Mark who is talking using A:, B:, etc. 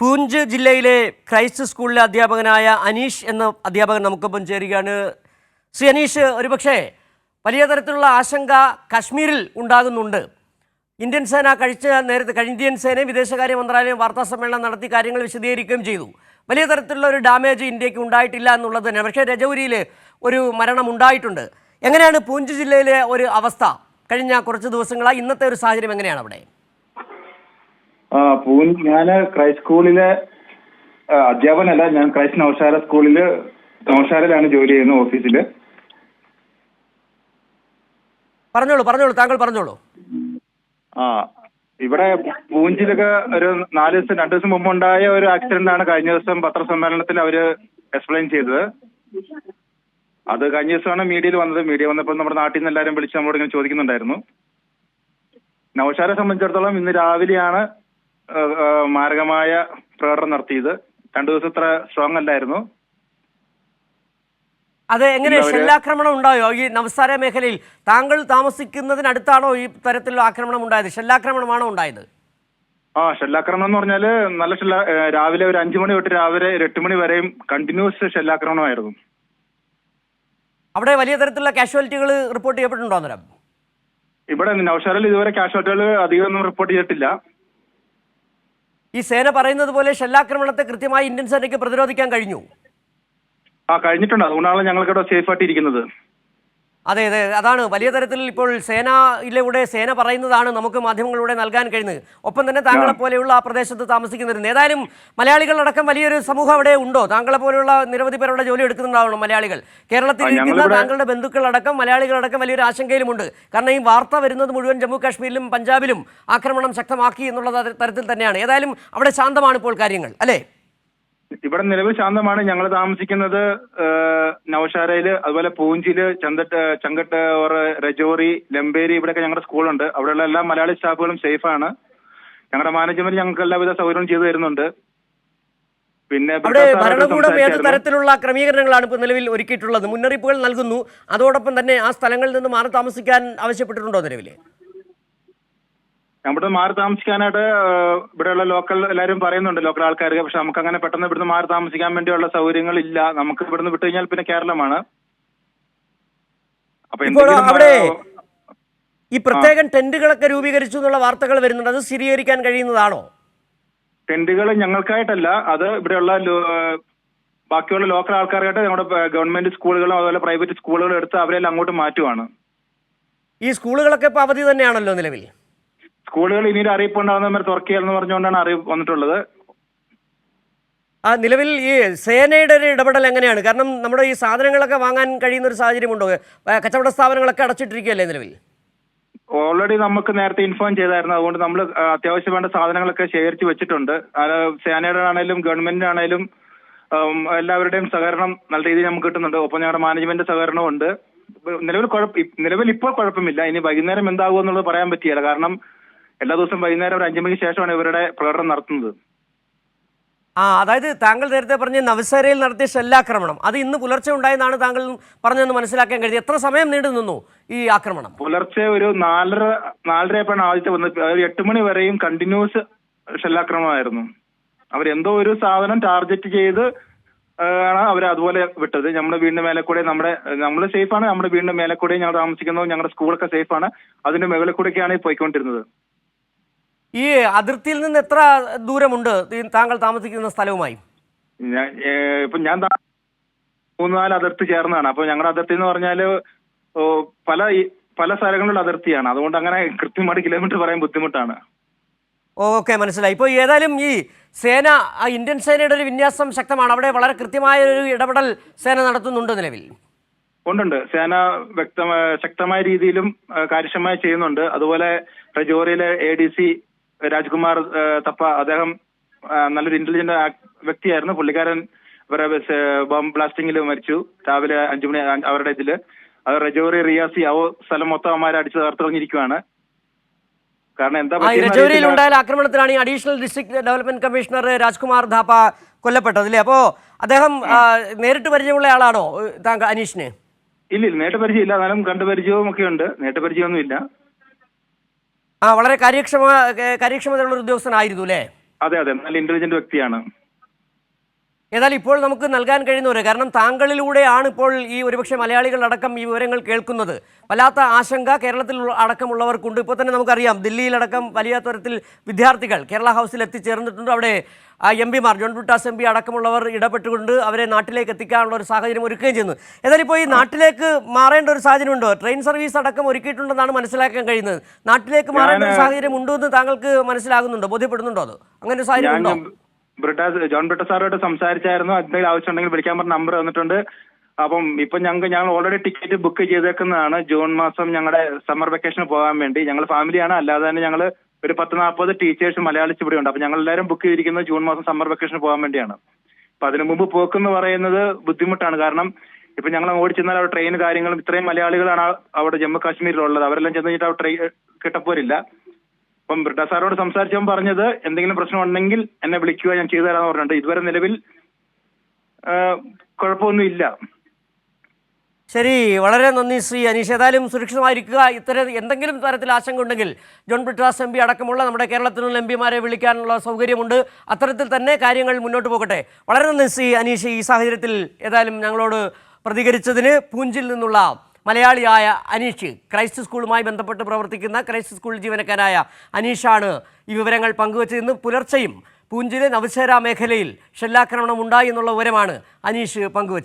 A: പൂഞ്ച് ജില്ലയിലെ ക്രൈസ്റ്റ് സ്കൂളിലെ അധ്യാപകനായ അനീഷ് എന്ന അധ്യാപകൻ നമുക്കൊപ്പം ചേരുകയാണ്. ശ്രീ അനീഷ് ഒരുപക്ഷേ വലിയ തരത്തിലുള്ള ആശങ്ക കാശ്മീരിൽ ഉണ്ടാകുന്നുണ്ട്. ഇന്ത്യൻ സേന കഴിച്ച നേരത്തെ ഇന്ത്യൻ സേനയും വിദേശകാര്യ മന്ത്രാലയം വാർത്താ സമ്മേളനം നടത്തി കാര്യങ്ങൾ വിശദീകരിക്കുകയും ചെയ്തു. വലിയ തരത്തിലുള്ള ഒരു ഡാമേജ് ഇന്ത്യയ്ക്ക് ഉണ്ടായിട്ടില്ല എന്നുള്ളത് തന്നെ. പക്ഷേ രജൗരിയിൽ ഒരു മരണം ഉണ്ടായിട്ടുണ്ട്. എങ്ങനെയാണ് പൂഞ്ച് ജില്ലയിലെ ഒരു അവസ്ഥ? കഴിഞ്ഞ കുറച്ച് ദിവസങ്ങളായി ഇന്നത്തെ ഒരു സാഹചര്യം എങ്ങനെയാണ് അവിടെ?
B: ആ പൂൻ ഞാൻ ക്രൈസ്റ്റ് സ്കൂളിലെ അധ്യാപനല്ല ഞാൻ ക്രൈസ്റ്റ് നവശാല സ്കൂളിൽ നവശാലയിലാണ് ജോലി ചെയ്യുന്നത് ഓഫീസിൽ
A: പറഞ്ഞോളൂ പറഞ്ഞോളൂ താങ്കൾ പറഞ്ഞോളൂ.
B: ആ ഇവിടെ പൂഞ്ചിലൊക്കെ ഒരു നാല് ദിവസം രണ്ടു ദിവസം മുമ്പ് ഉണ്ടായ ഒരു ആക്സിഡന്റ് ആണ് കഴിഞ്ഞ ദിവസം പത്രസമ്മേളനത്തിൽ അവർ എക്സ്പ്ലെയിൻ ചെയ്തത്. അത് കഴിഞ്ഞ ദിവസമാണ് മീഡിയയിൽ വന്നത്. മീഡിയ വന്നപ്പോൾ നമ്മുടെ നാട്ടിൽ നിന്ന് എല്ലാവരും വിളിച്ച് നമ്മളോട് ഇങ്ങനെ ചോദിക്കുന്നുണ്ടായിരുന്നു. നവശാലെ സംബന്ധിച്ചിടത്തോളം ഇന്ന് രാവിലെയാണ് മാരകമായ പ്രകടനം നടത്തിയത്. രണ്ടു ദിവസം ഇത്ര സ്ട്രോങ് അല്ലായിരുന്നു.
A: അത് എങ്ങനെ ഷെല്ലാക്രമണം ഉണ്ടായോ? ഈ നവസാര മേഖലയിൽ താങ്കൾ താമസിക്കുന്നതിനടുത്താണോ ഈ തരത്തിലുള്ള ആക്രമണം ഉണ്ടായത്? ഷെല്ലാക്രമണമാണോ ഉണ്ടായത്?
B: ആ ഷെല്ലാക്രമണം എന്ന് പറഞ്ഞാൽ നല്ല ഷെല്ല രാവിലെ ഒരു അഞ്ചു മണി തൊട്ട് രാവിലെ ഒരു എട്ട് മണി വരെയും കണ്ടിന്യൂസ് ഷെല്ലാക്രമണമായിരുന്നു.
A: അവിടെ വലിയ തരത്തിലുള്ള കാഷ്വാലിറ്റികൾ റിപ്പോർട്ട് ചെയ്യപ്പെട്ടിട്ടുണ്ടോ അന്നേരം?
B: ഇവിടെ നവശാലയിൽ ഇതുവരെ കാഷ്വാലിറ്റികൾ അധികം ഒന്നും റിപ്പോർട്ട് ചെയ്തിട്ടില്ല.
A: ഈ സേന പറയുന്നത് പോലെ ഷെല്ലാക്രമണത്തെ കൃത്യമായി ഇന്ത്യൻ സേനയ്ക്ക് പ്രതിരോധിക്കാൻ കഴിഞ്ഞു.
B: ആ കഴിഞ്ഞിട്ടുണ്ട്. അതുകൊണ്ടാണ് ഞങ്ങൾക്ക് ഇവിടെ സേഫ് ആയിട്ട് ഇരിക്കുന്നത്.
A: അതെ അതെ അതാണ്. വലിയ തരത്തിൽ ഇപ്പോൾ സേനയിലൂടെ സേന പറയുന്നതാണ് നമുക്ക് മാധ്യമങ്ങളിലൂടെ നൽകാൻ കഴിയുന്നത് ഒപ്പം തന്നെ താങ്കളെ പോലെയുള്ള ആ പ്രദേശത്ത് താമസിക്കുന്നവരുണ്ട് ഏതായാലും മലയാളികളടക്കം വലിയൊരു സമൂഹം അവിടെ ഉണ്ടോ? താങ്കളെ പോലെയുള്ള നിരവധി പേരുടെ ജോലി എടുക്കുന്നുണ്ടാവണം മലയാളികൾ. കേരളത്തിൽ ഇരിക്കുന്ന താങ്കളുടെ ബന്ധുക്കളടക്കം മലയാളികളടക്കം വലിയൊരു ആശങ്കയിലുമുണ്ട് കാരണം ഈ വാർത്ത വരുന്നത് മുഴുവൻ ജമ്മു കാശ്മീരിലും പഞ്ചാബിലും ആക്രമണം ശക്തമാക്കി എന്നുള്ള തരത്തിൽ തന്നെയാണ്. ഏതായാലും അവിടെ ശാന്തമാണ് ഇപ്പോൾ കാര്യങ്ങൾ. അല്ലേ?
B: ഇവിടെ നിലവിൽ ശാന്തമാണ്. ഞങ്ങൾ താമസിക്കുന്നത് നവശാരയിൽ അതുപോലെ പൂഞ്ചിൽ ചന്തട്ട് ചങ്കട്ട് ഓർ രജോറി ലംബേരി ഇവിടെയൊക്കെ ഞങ്ങളുടെ സ്കൂളുണ്ട്. അവിടെയുള്ള എല്ലാ മലയാളി സ്റ്റാഫുകളും സേഫാണ്. ഞങ്ങളുടെ മാനേജ്മെന്റ് ഞങ്ങൾക്ക് എല്ലാവിധ സൗകര്യവും ചെയ്തു തരുന്നുണ്ട്. പിന്നെ
A: അവിടെ ഭരണകൂടം ഏത് തരത്തിലുള്ള ക്രമീകരണങ്ങളാണ് ഇപ്പോൾ നിലവിൽ ഒരുക്കിയിട്ടുള്ളത്? മുന്നറിയിപ്പുകൾ നൽകുന്നു. അതോടൊപ്പം തന്നെ ആ സ്ഥലങ്ങളിൽ നിന്ന് മാറി താമസിക്കാൻ ആവശ്യപ്പെട്ടിട്ടുണ്ടോ നിലവിൽ
B: നമ്മുടെ മാറി താമസിക്കാനായിട്ട് ഇവിടെയുള്ള ലോക്കൽ എല്ലാവരും പറയുന്നുണ്ട് ലോക്കൽ ആൾക്കാർക്ക് പക്ഷെ നമുക്ക് അങ്ങനെ പെട്ടെന്ന് ഇവിടുന്ന് മാറി താമസിക്കാൻ വേണ്ടിയുള്ള സൗകര്യങ്ങൾ ഇല്ല നമുക്ക് ഇവിടുന്ന് വിട്ടു കഴിഞ്ഞാൽ പിന്നെ കേരളമാണ്. അപ്പൊ
A: ഇപ്പോൾ അവിടെ ഈ പ്രത്യേകം ടെന്റുകളൊക്കെ രൂപീകരിച്ചു എന്നുള്ള വാർത്തകൾ വരുന്നുണ്ട്. അത് സ്ഥിരീകരിക്കാൻ കഴിയുന്നതാണോ?
B: ടെന്റുകൾ ഞങ്ങൾക്കായിട്ടല്ല. അത് ഇവിടെയുള്ള ബാക്കിയുള്ള ലോക്കൽ ആൾക്കാർക്കായിട്ട് നമ്മുടെ ഗവൺമെന്റ് സ്കൂളുകളും അതുപോലെ പ്രൈവറ്റ് സ്കൂളുകളും എടുത്ത് അവരെല്ലാം അങ്ങോട്ട് മാറ്റുവാണ്.
A: ഈ സ്കൂളുകളൊക്കെ ഇപ്പൊ അവധി തന്നെയാണല്ലോ നിലവിൽ?
B: സ്കൂളുകൾ ഇനി ഒരു അറിയിപ്പ് ഉണ്ടാകുന്ന തുറക്കുകയെന്ന് പറഞ്ഞുകൊണ്ടാണ് അറിയിപ്പ് വന്നിട്ടുള്ളത്.
A: ആ നിലവിൽ ഈ സേനയുടെ ഒരു ഇടപെടൽ എങ്ങനെയാണ്? കാരണം നമ്മുടെ ഈ സാധനങ്ങളൊക്കെ വാങ്ങാൻ കഴിയുന്ന ഒരു സാഹചര്യം ഉണ്ടോ കച്ചവട സ്ഥാപനങ്ങളൊക്കെ അടച്ചിട്ടിരിക്കുകയല്ലേ നിലവിൽ?
B: ഓൾറെഡി നമുക്ക് നേരത്തെ ഇൻഫോം ചെയ്തായിരുന്നു. അതുകൊണ്ട് നമ്മൾ അത്യാവശ്യം വേണ്ട സാധനങ്ങളൊക്കെ ശേഖരിച്ച് വെച്ചിട്ടുണ്ട്. സേനയുടെ ആണെങ്കിലും ഗവൺമെന്റിന്റെ ആണെങ്കിലും എല്ലാവരുടെയും സഹകരണം നല്ല രീതിയിൽ നമുക്ക് കിട്ടുന്നുണ്ട്. ഒപ്പം ഞങ്ങളുടെ മാനേജ്മെന്റ് സഹകരണമുണ്ട് ഉണ്ട്. നിലവിൽ കുഴപ്പം നിലവിൽ ഇപ്പോൾ കുഴപ്പമില്ല. ഇനി വൈകുന്നേരം എന്താകുമെന്നുള്ളത് പറയാൻ പറ്റിയില്ല. കാരണം എല്ലാ ദിവസവും വൈകുന്നേരം ഒരു അഞ്ചു മണിക്ക് ശേഷമാണ് ഇവരുടെ പ്രകടനം നടത്തുന്നത്.
A: ആ അതായത് താങ്കൾ നേരത്തെ പറഞ്ഞ നവസേരയിൽ നടത്തിയ ഷെല്ലാക്രമണം അത് ഇന്ന് പുലർച്ചെ ഉണ്ടായെന്നാണ് താങ്കൾ പറഞ്ഞതെന്ന് മനസ്സിലാക്കാൻ കഴിയും എത്ര സമയം നീണ്ടു നിന്നു ഈ ആക്രമണം?
B: പുലർച്ചെ ഒരു നാലര നാലരയപ്പോഴാണ് ആദ്യത്തെ വന്നത്. ഒരു എട്ട് മണി വരെയും കണ്ടിന്യൂസ് ഷെല്ലാക്രമണമായിരുന്നു. അവരെന്തോ ഒരു സാധനം ടാർഗറ്റ് ചെയ്ത് ആണ് അവർ അതുപോലെ വിട്ടത്. നമ്മുടെ വീടിന്റെ മേലെ കൂടെ നമ്മുടെ നമ്മൾ സേഫാണ്. നമ്മുടെ വീടിന്റെ മേലെ കൂടെ ഞങ്ങൾ താമസിക്കുന്നത് ഞങ്ങളുടെ സ്കൂളൊക്കെ സേഫാണ്. അതിന്റെ മുകളിൽ കൂടെയൊക്കെയാണ് പോയിക്കൊണ്ടിരുന്നത്.
A: ഈ അതിർത്തിയിൽ നിന്ന് എത്ര ദൂരമുണ്ട്? താങ്കൾ താമസിക്കുന്ന സ്ഥലവുമായി.
B: ഇപ്പൊ ഞാൻ മൂന്ന് നാല് അതിർത്തി ചേർന്നതാണ്. അപ്പൊ ഞങ്ങളുടെ അതിർത്തി എന്ന് പറഞ്ഞാൽ പല പല സ്ഥലങ്ങളിലുള്ള അതിർത്തിയാണ്. അതുകൊണ്ട് അങ്ങനെ കൃത്യമായിട്ട് കിലോമീറ്റർ പറയാൻ ബുദ്ധിമുട്ടാണ്.
A: ഓക്കെ മനസ്സിലായി. ഇപ്പോൾ ഏതായാലും ഈ സേന ആ ഇന്ത്യൻ സേനയുടെ ഒരു വിന്യാസം ശക്തമാണ്. അവിടെ വളരെ കൃത്യമായ ഒരു ഇടപെടൽ സേന നടത്തുന്നുണ്ട് നിലവിൽ.
B: ഉണ്ടുണ്ട്. സേന വ്യക്തമായ ശക്തമായ രീതിയിലും കാര്യക്ഷമമായി ചെയ്യുന്നുണ്ട്. അതുപോലെ റജോറിയിലെ A D C Rajkumar Thapa. അദ്ദേഹം നല്ലൊരു ഇന്റലിജന്റ് വ്യക്തിയായിരുന്നു. പുള്ളിക്കാരൻ ഇവരെ ബോംബ് ബ്ലാസ്റ്റിംഗിൽ മരിച്ചു. രാവിലെ അഞ്ചുമണി അവരുടെ ഇതിൽ. അത് റജോറി റിയാസി ആ സ്ഥലം മൊത്തം അവന്മാരെ അടിച്ചു തകർത്തെറിഞ്ഞിരിക്കുവാണ്. കാരണം എന്താ
A: രജൗരിയിൽ. ഉണ്ടായ ആക്രമണത്തിലാണ് ഈ additional district development commissioner Rajkumar Thapa കൊല്ലപ്പെട്ടത് അല്ലേ? അപ്പോ അദ്ദേഹം നേരിട്ട് പരിചയമുള്ള ആളാണോ താങ്കൾ അനീഷിന്?
B: ഇല്ല ഇല്ല നേട്ട പരിചയമില്ല. എന്നാലും കണ്ടു പരിചയവും ഒക്കെ ഉണ്ട്. നേരിട്ട് പരിചയമൊന്നും ഇല്ല
A: ആ വളരെ കാര്യക്ഷമ കാര്യക്ഷമതയുള്ള ഒരു ഉദ്യോഗസ്ഥനായിരുന്നു അല്ലേ?
B: അതെ അതെ. നല്ല ഇന്റലിജന്റ് വ്യക്തിയാണ്.
A: ഏതായാലും ഇപ്പോൾ നമുക്ക് നൽകാൻ കഴിയുന്നവരെ കാരണം താങ്കളിലൂടെയാണ് ഇപ്പോൾ ഈ ഒരുപക്ഷെ മലയാളികളടക്കം ഈ വിവരങ്ങൾ കേൾക്കുന്നത്. വല്ലാത്ത ആശങ്ക കേരളത്തിൽ അടക്കമുള്ളവർക്കുണ്ട്. ഇപ്പോൾ തന്നെ നമുക്കറിയാം ദില്ലിയിലടക്കം വലിയ തരത്തിൽ വിദ്യാർത്ഥികൾ കേരള ഹൗസിൽ എത്തിച്ചേർന്നിട്ടുണ്ട്. അവിടെ എം പിമാർ ജോൺ ബ്രിട്ടാസ് എം പി അടക്കമുള്ളവർ ഇടപെട്ടുകൊണ്ട് അവരെ നാട്ടിലേക്ക് എത്തിക്കാനുള്ള ഒരു സാഹചര്യം ഒരുക്കുകയും ചെയ്യുന്നു. ഏതായാലും ഇപ്പോൾ ഈ നാട്ടിലേക്ക് മാറേണ്ട ഒരു സാഹചര്യം ഉണ്ടോ ട്രെയിൻ സർവീസ് അടക്കം ഒരുക്കിയിട്ടുണ്ടെന്നാണ് മനസ്സിലാക്കാൻ കഴിയുന്നത്. നാട്ടിലേക്ക് മാറേണ്ട ഒരു സാഹചര്യം ഉണ്ടോ എന്ന് താങ്കൾക്ക് മനസ്സിലാകുന്നുണ്ടോ? ബോധ്യപ്പെടുന്നുണ്ടോ അത്? അങ്ങനെ ഒരു സാഹചര്യം ഉണ്ടോ?
B: ബ്രിട്ടാസ് ജോൺ ബ്രിട്ട സാറോട് സംസാരിച്ചായിരുന്നു. എന്തെങ്കിലും ആവശ്യം ഉണ്ടെങ്കിൽ വിളിക്കാൻ പറഞ്ഞ നമ്പർ തന്നിട്ടുണ്ട്. അപ്പം ഇപ്പൊ ഞങ്ങൾക്ക് ഞങ്ങൾ ഓൾറെഡി ടിക്കറ്റ് ബുക്ക് ചെയ്തേക്കുന്നതാണ്. ജൂൺ മാസം ഞങ്ങളുടെ സമ്മർ വെക്കേഷന് പോകാൻ വേണ്ടി. ഞങ്ങൾ ഫാമിലിയാണ് അല്ലാതെ തന്നെ ഞങ്ങൾ ഒരു പത്ത് നാൽപ്പത് ടീച്ചേഴ്സ് മലയാളിച്ച് ഇവിടെ ഉണ്ട്. അപ്പൊ ഞങ്ങൾ എല്ലാവരും ബുക്ക് ചെയ്തിരിക്കുന്നത് ജൂൺ മാസം സമ്മർ വെക്കേഷന് പോകാൻ വേണ്ടിയാണ്. അപ്പൊ അതിനു മുമ്പ് പോക്കെന്ന് പറയുന്നത് ബുദ്ധിമുട്ടാണ്. കാരണം ഇപ്പൊ ഞങ്ങൾ ഓടി ചെന്നാൽ അവിടെ ട്രെയിൻ കാര്യങ്ങളും ഇത്രയും മലയാളികളാണ് അവിടെ ജമ്മു കാശ്മീരിലുള്ളത്. അവരെല്ലാം ചെന്ന് കഴിഞ്ഞിട്ട് അവിടെ ട്രെയിൻ കിട്ടപ്പോരില്ല. അപ്പം ബ്രിട്ടാ സാറോട് സംസാരിച്ചവൻ പറഞ്ഞത് എന്തെങ്കിലും പ്രശ്നം ഉണ്ടെങ്കിൽ എന്നെ വിളിക്കുക ഞാൻ ചെയ്തു തരാമെന്ന് പറഞ്ഞിട്ടുണ്ട്. ഇതുവരെ നിലവിൽ കുഴപ്പമൊന്നുമില്ല.
A: ശരി വളരെ നന്ദി ശ്രീ അനീഷ്. ഏതായാലും സുരക്ഷിതമായിരിക്കുക. ഇത്തരം എന്തെങ്കിലും തരത്തിൽ ആശങ്ക ഉണ്ടെങ്കിൽ ജോൺ ബ്രിട്ടാസ് എം പി അടക്കമുള്ള നമ്മുടെ കേരളത്തിലുള്ള എം പിമാരെ വിളിക്കാനുള്ള സൗകര്യമുണ്ട്. അത്തരത്തിൽ തന്നെ കാര്യങ്ങൾ മുന്നോട്ട് പോകട്ടെ. വളരെ നന്ദി ശ്രീ അനീഷ് ഈ സാഹചര്യത്തിൽ. ഏതായാലും ഞങ്ങളോട് പ്രതികരിച്ചതിന് പൂഞ്ചിൽ നിന്നുള്ള മലയാളിയായ അനീഷ് ക്രൈസ്റ്റ് സ്കൂളുമായി ബന്ധപ്പെട്ട് പ്രവർത്തിക്കുന്ന ക്രൈസ്റ്റ് സ്കൂൾ ജീവനക്കാരായ അനീഷാണ് ഈ വിവരങ്ങൾ പങ്കുവച്ചത്. ഇന്ന് പുലർച്ചെയും പൂഞ്ചിലെ നവശേര മേഖലയിൽ ഷെല്ലാക്രമണം ഉണ്ടായി എന്നുള്ള വിവരമാണ് അനീഷ് പങ്കുവച്ചത്.